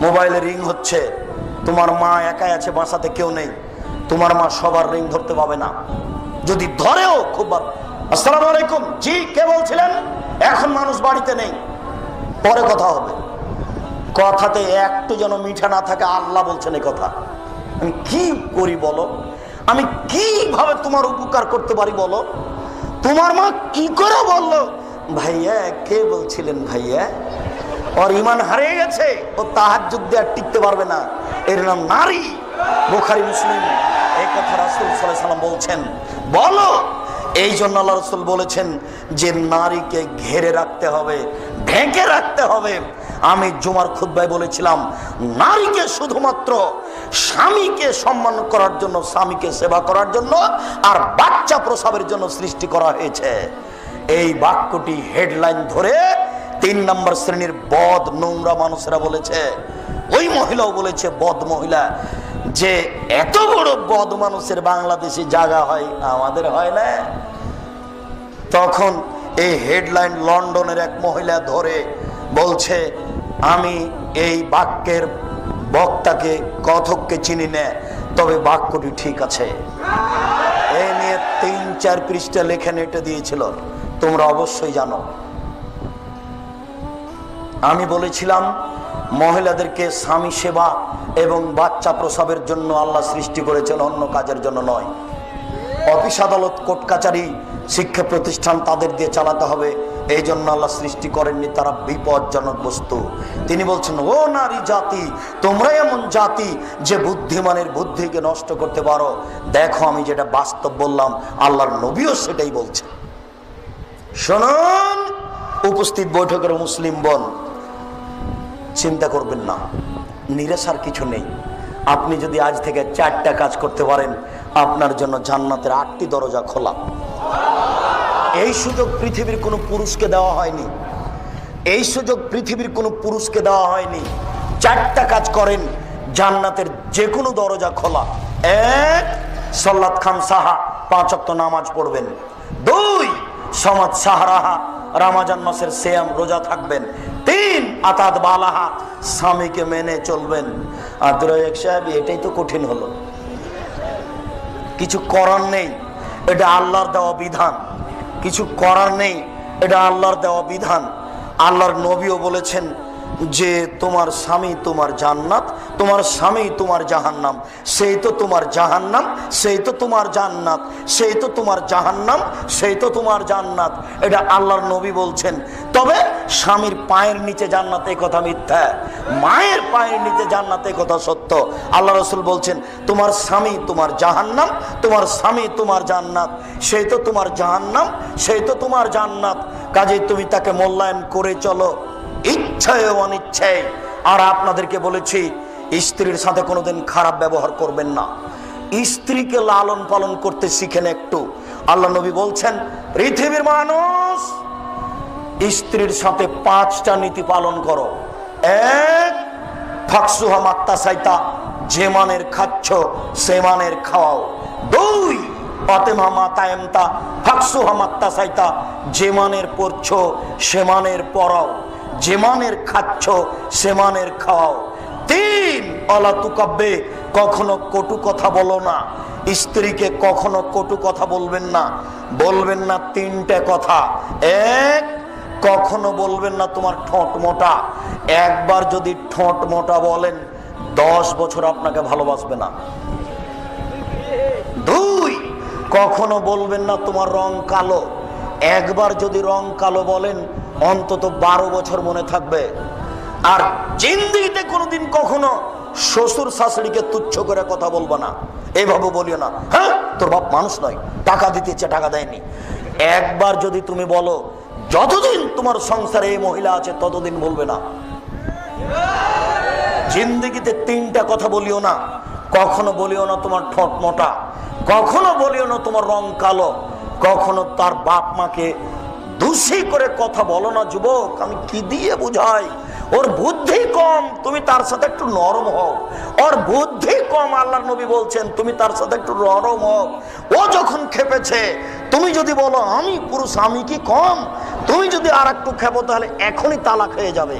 মোবাইলে রিং হচ্ছে। তোমার মা একাই আছে বাসাতে কেউ নেই। তোমার মা সবার রিং ধরতে পাবে না। যদি ধরেও খুব ভালো আসসালামু আলাইকুম। জি, কে বলছিলেন? এখন মানুষ বাড়িতে নেই। পরে কথা হবে। কথাতে একটু যেন মিঠা না থাকে, আল্লাহ বলছেন এই কথা। আমি কি করি বলো? আমি কীভাবে তোমার উপকার করতে পারি বলো? তোমার মা কি করে বলল? ভাইয়া, কে বলছিলেন ভাইয়া? ওর ইমান হারিয়ে গেছে ও তাহার যুদ্ধে আর টিকতে পারবে না এর নাম নারী। বোখারি, মুসলিম। এই কথা রাসুল সাল্লাম বলছেন। বলো, এই জন্য আল্লাহ রসুল বলেছেন যে নারীকে ঘেরে রাখতে হবে, ঢেকে রাখতে হবে। আমি জুমার খুদ্ায় বলেছিলাম, নারীকে শুধুমাত্র স্বামীকে সম্মান করার জন্য, স্বামীকে সেবা করার জন্য আর বাচ্চা প্রসাবের জন্য সৃষ্টি করা হয়েছে। এই বাক্যটি হেডলাইন ধরে তিন নম্বর শ্রেণির বদ নোংরা মানুষরা বলেছে, ওই মহিলাও বলেছে, বদ মহিলা, যে এত বড় বদ মানুষের বাংলাদেশে জায়গা হয়, আমাদের হয় না। তখন এই হেডলাইন লন্ডনের এক মহিলা ধরে বলছে, আমি এই বাক্যের বক্তাকে, কথককে চিনি না, তবে বাক্যটি ঠিক আছে। এই নিয়ে তিন চার পৃষ্ঠা লেখা নেটে দিয়েছিল। তোমরা অবশ্যই জানো। আমি বলেছিলাম, মহিলাদেরকে স্বামী সেবা এবং বাচ্চা প্রসবের জন্য আল্লাহ সৃষ্টি করেছেন অন্য কাজের জন্য নয়। অফিস আদালত, কোর্ট কাচারি, শিক্ষা প্রতিষ্ঠান তাদের দিয়ে চালাতে হবে। এই জন্য আল্লাহ সৃষ্টি করেননি, তারা বিপজ্জনক বস্তু। তিনি বলছেন, ও নারী জাতি তোমরা এমন জাতি যে বুদ্ধিমানের বুদ্ধিকে নষ্ট করতে পারো। দেখো, আমি যেটা বাস্তব বললাম, আল্লাহর নবীও সেটাই বলছে শুনুন, উপস্থিত বৈঠকের মুসলিম বন চিন্তা করবেন না। নিরাশার কিছু নেই। আপনি যদি আজ থেকে চারটা কাজ করতে পারেন, আপনার জন্য জান্নাতের আটটি দরজা খোলা। এই সুযোগ পৃথিবীর কোনো পুরুষকে দেওয়া হয়নি। এই সুযোগ পৃথিবীর কোনো পুরুষকে দেওয়া হয়নি। চারটা কাজ করেন, জান্নাতের যে কোনো দরজা খোলা। এক সল্লাদ খান সাহা, পাঁচ অক্ত নামাজ পড়বেন। দুই সমাজ সাহারাহা, রামাজান মাসের সেয়াম রোজা থাকবেন। আতাদ বালাহা, স্বামীকে মেনে চলবেন। আদর সাহেব, এটাই তো কঠিন হলো। কিছু করার নেই, এটা আল্লাহর দেওয়া বিধান। কিছু করার নেই, এটা আল্লাহর দেওয়া বিধান। আল্লাহর নবীও বলেছেন যে তোমার স্বামী তোমার জান্নাত, তোমার স্বামী তোমার জাহান্নাম, সেই তো তোমার জাহান্নাম, সেই তো তোমার জান্নাত, সেই তো তোমার জাহান্নাম, সেই তো তোমার জান্নাত। এটা আল্লাহর নবী বলছেন। তবে স্বামীর পায়ের নিচে জান্নাত এই কথা মিথ্যা। মায়ের পায়ের নিচে জান্নাত এই কথা সত্য। আল্লাহ রসুল বলছেন, তোমার স্বামী তোমার জাহান্নাম, তোমার স্বামী তোমার জান্নাত। সেই তো তোমার জাহান্নাম, সেই তো তোমার জান্নাত। কাজেই তুমি তাকে মূল্যায়ন করে চলো। ইচ্ছায় অনিচ্ছায়। আর আপনাদেরকে বলেছি, স্ত্রীর সাথে কোনোদিন খারাপ ব্যবহার করবেন না। স্ত্রীকে লালন পালন করতে শিখেন একটু। আল্লাহ নবী বলছেন, পৃথিবীর মানুষ, স্ত্রীর সাথে পাঁচটা নীতি পালন করো। এক, ফাকসুহা মাত্তা সাইতা, যে মানের খাচ্ছ, সে মানের খাওয়াও। দুই অতেমা মাতায়েমতা ফাকসুহা মাত্তা সাইতা, যে মানের পড়ছ সে মানের পড়াও যে মানের খাচ্ছ সে মানের খাওয়াও তিন অলা তুকাব্বে, কখনো কটু কথা বলো না। স্ত্রীকে কখনো কটু কথা বলবেন না। বলবেন না তিনটে কথা। এক, কখনো বলবেন না তোমার ঠোঁট মোটা। একবার যদি ঠোঁট মোটা বলেন, দশ বছর আপনাকে ভালোবাসবে না। দুই, কখনো বলবেন না তোমার রং কালো। একবার যদি রং কালো বলেন অন্তত বারো বছর মনে থাকবে। আর জিন্দিগিতে কোনোদিন কখনো শ্বশুর শাশুড়িকে তুচ্ছ করে কথা বলব না। এভাবে বলিও না। হ্যাঁ তোর বাপ মানুষ নয়, টাকা দিতেছে টাকা দেয়নি। একবার যদি তুমি বলো, যতদিন তোমার সংসারে এই মহিলা আছে, ততদিন বলবে না। জিন্দিগিতে তিনটা কথা বলিও না। কখনো বলিও না তোমার ঠোঁট মোটা, কখনো বলিও না তোমার রং কালো, কখনো তার বাপ মাকে দোষী করে কথা বলো না, যুবক। আমি কি দিয়ে বুঝাই? ওর বুদ্ধি কম, তুমি তার সাথে একটু নরম হও। ওর বুদ্ধি কম আল্লাহ নবী বলছেন, তুমি তার সাথে একটু নরম হও। ও যখন খেপেছে, তুমি যদি বলো, আমি পুরুষ, আমি কি কম? তুমি যদি আর একটু খেপো, তাহলে এখনই তালাক হয়ে যাবে।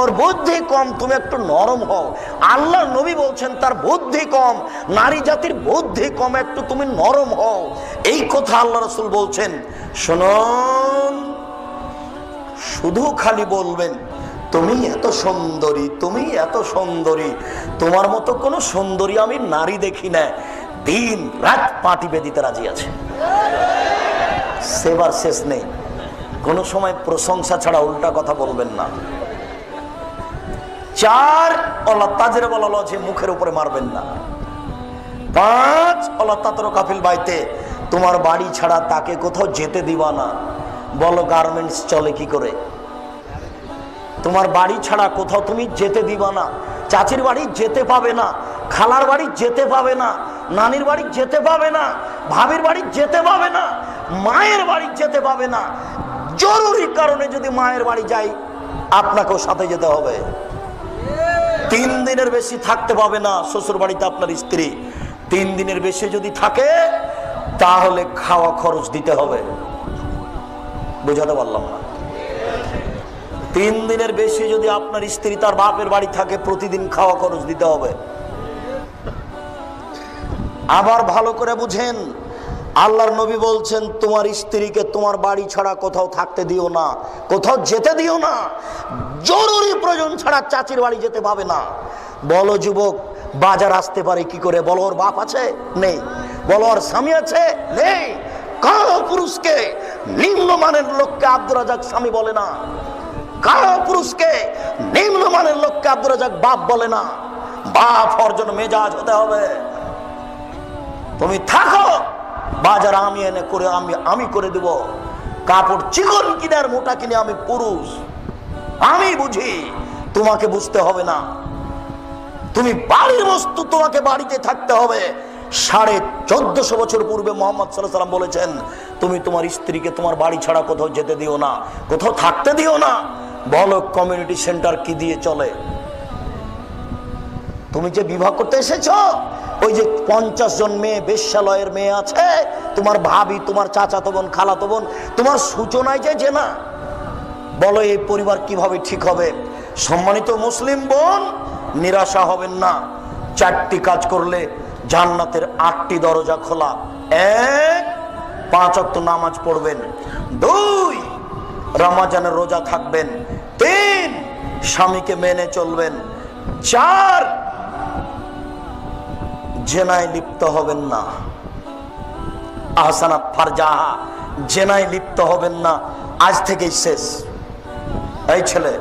ওর বুদ্ধি কম, তুমি একটু নরম হও। আল্লাহ নবী বলছেন, তার বুদ্ধি কম, নারী জাতির বুদ্ধি কম, একটু তুমি নরম হও। এই কথা আল্লাহ রসুল বলছেন। শুনুন শুধু খালি বলবেন, তুমি এত সুন্দরী, তুমি এত সুন্দরী, তোমার মতো কোনো সুন্দরী আমি নারী দেখি না। দিন রাত পাটি বেদিতে রাজি আছে। সেবার শেষ নেই। কোনো সময় প্রশংসা ছাড়া উল্টা কথা বলবেন না। চার অল্লাহ তাজের বলা যে মুখের উপরে মারবেন না। পাঁচ অল্লাহ তাতর কাফিল বাইতে, তোমার বাড়ি ছাড়া তাকে কোথাও যেতে দিবা না। বলো গার্মেন্টস চলে কি করে? তোমার বাড়ি ছাড়া কোথাও তুমি যেতে দিবা না। চাচির বাড়ি যেতে পাবে না, খালার বাড়ি যেতে পাবে না, নানির বাড়ি যেতে পাবে না, ভাবির বাড়ি যেতে পাবে না, মায়ের বাড়ি যেতে পাবে না। জরুরি কারণে যদি মায়ের বাড়ি যাই, আপনাকেও সাথে যেতে হবে। তিন দিনের বেশি থাকতে পাবে না শ্বশুর বাড়িতে আপনার স্ত্রী। তিন দিনের বেশি যদি থাকে, তাহলে খাওয়া খরচ দিতে হবে। বুঝাতে পারলাম না। তিন দিনের বেশি যদি আপনার স্ত্রী তার বাপের বাড়ি থাকে, প্রতিদিন খাওয়া খরচ দিতে হবে। আবার ভালো করে বুঝেন, আল্লাহর নবী বলছেন, তোমার স্ত্রীকে তোমার বাড়ি ছাড়া কোথাও থাকতে দিও না, কোথাও যেতে দিও না, জরুরি প্রয়োজন ছাড়া চাচির বাড়ি যেতে পাবে না। বলো যুবক, বাজার আসতে পারে কি করে? বলো ওর বাপ আছে? নেই। বলো ওর স্বামী আছে? নেই। কারও পুরুষকে নিম্নমানের লোককে আব্দুর রাজাক স্বামী বলে না। কারও পুরুষকে নিম্নমানের লোককে আব্দুর রাজাক বাপ বলে না। বাপ অর্জন মেজাজ হতে হবে। তুমি থাকো, বাজার আমি এনে করে আমি আমি করে দেব। কাপড় চিকন কিনে আর মোটা কিনে আমি পুরুষ। আমি বুঝি, তোমাকে বুঝতে হবে না। তুমি বাড়ির বস্তু তোমাকে বাড়িতে থাকতে হবে। সাড়ে চোদ্দশো বছর পূর্বে মোহাম্মদ সাল্লাম বলেছেন, তুমি তোমার স্ত্রীকে তোমার বাড়ি ছাড়া কোথাও যেতে দিও না, কোথাও থাকতে দিও না। বলো কমিউনিটি সেন্টার কি দিয়ে চলে? তুমি যে বিবাহ করতে এসেছ, ওই যে পঞ্চাশ জন মেয়ে, বেশ্যালয়ের মেয়ে আছে, তোমার ভাবি, তোমার চাচাতো বোন, খালাতো বোন, তোমার সূচনায় যে যে না বলো এই পরিবার কীভাবে ঠিক হবে? সম্মানিত মুসলিম বোন, নিরাশা হবেন না। চারটি কাজ করলে জান্নাতের আটটি দরজা খোলা। এক, পাঁচ অক্ত নামাজ পড়বেন। দুই রমাজানের রোজা থাকবেন। তিন, স্বামীকে মেনে চলবেন। চার, জেনায় লিপ্ত হবেন না। আহসানাত ফারজাহা জেনায় লিপ্ত হবেন না। আজ থেকেই শেষ। এই ছেলে,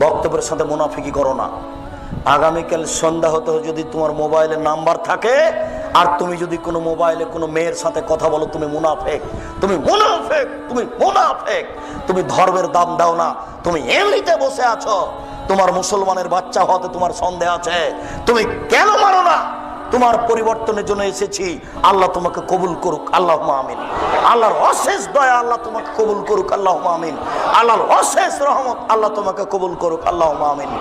বক্তব্যের সাথে মুনাফিকি করো না। আগামীকাল সন্ধ্যা হতে যদি তোমার মোবাইলে নাম্বার থাকে আর তুমি যদি কোনো মোবাইলে কোনো মেয়ের সাথে কথা বলো, তুমি মুনাফেক। তুমি মুনাফেক তুমি মুনাফেক। তুমি ধর্মের দাম দাও না, তুমি এমনিতে বসে আছো। তোমার মুসলমানের বাচ্চা হতে তোমার সন্দেহ আছে। তুমি কেন মানো না? তোমার পরিবর্তনের জন্য এসেছি। আল্লাহ তোমাকে কবুল করুক আল্লাহ আমিন। আল্লাহর অশেষ দয়া আল্লাহ তোমাকে কবুল করুক আল্লাহ আমিন। আল্লাহর অশেষ রহমত আল্লাহ তোমাকে কবুল করুক আল্লাহ আমিন।